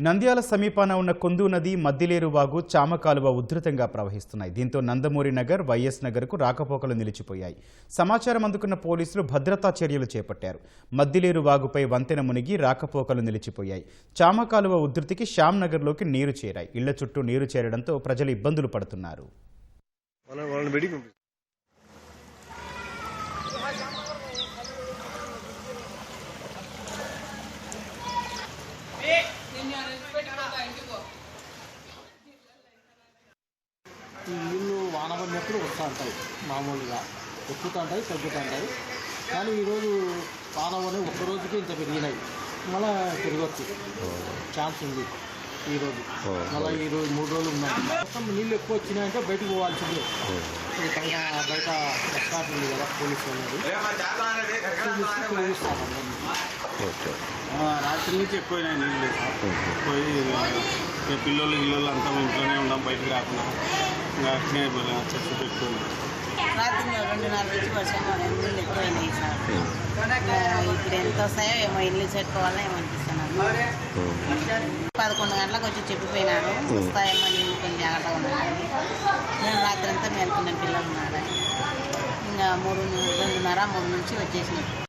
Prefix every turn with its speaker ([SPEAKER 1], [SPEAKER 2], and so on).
[SPEAKER 1] నంద్యాల సమీపాన ఉన్న కొందు నది మద్దిలేరు వాగు చామకాలువ ఉధృతంగా ప్రవహిస్తున్నాయి. దీంతో నందమూరి నగర్ వైఎస్ నగర్కు రాకపోకలు నిలిచిపోయాయి. సమాచారం అందుకున్న పోలీసులు భద్రతా చర్యలు చేపట్టారు. మద్దిలేరు వాగుపై వంతెన మునిగి రాకపోకలు నిలిచిపోయాయి. చామకాలువ ఉధృతికి శ్యామ్ నగర్లోకి నీరు చేరాయి. ఇళ్ళ చుట్టూ నీరు చేరడంతో ప్రజలు ఇబ్బందులు పడుతున్నారు.
[SPEAKER 2] ఈ నీళ్ళు వాన పడినప్పుడు వస్తూ ఉంటాయి మామూలుగా ఎక్కుతూ ఉంటాయి తగ్గుతూ ఉంటాయి కానీ ఈరోజు వాన పడి ఒక్క రోజుకి ఇంత పెరిగినాయి. మళ్ళీ పెరగచ్చు. ఛాన్స్ ఉంది. ఈరోజు. మళ్ళీ ఈరోజు మూడు రోజులు ఉన్నాయి. మొత్తం నీళ్ళు ఎక్కువ వచ్చినాయంటే బయటకు పోవాల్సిందే. పైన బయట స్టార్ట్ ఉంది కదా పోలీసు అనేది.
[SPEAKER 3] రాత్రి నుంచి ఎక్కువైనాయి నీళ్ళు. పోయి పిల్లలు గిల్లలు అంతా ఇంట్లోనే ఉన్నాం బయటకు రాకుండా. ఇంకా అట్నే చెట్టు పెట్టుకున్నాం.
[SPEAKER 4] రాత్రి రెండున్నర నుంచి వర్షం నీళ్ళు ఎక్కువైనాయి సార్. ఇప్పుడు ఎంత వస్తాయో ఏమో ఇల్లు చెట్టుకోవాలని ఏమనిపిస్తున్నాను పదకొండు గంటలకు వచ్చి చెప్పిపోయినాను వస్తాయేమో నీళ్ళు కొంచెం జాగ్రత్తగా ఉండాలని నేను రాత్రి అంతా మేల్కున్నాను పిల్లలు ఉన్నారని ఇంకా మూడు రెండున్నర మూడు నుంచి వచ్చేసినాయి.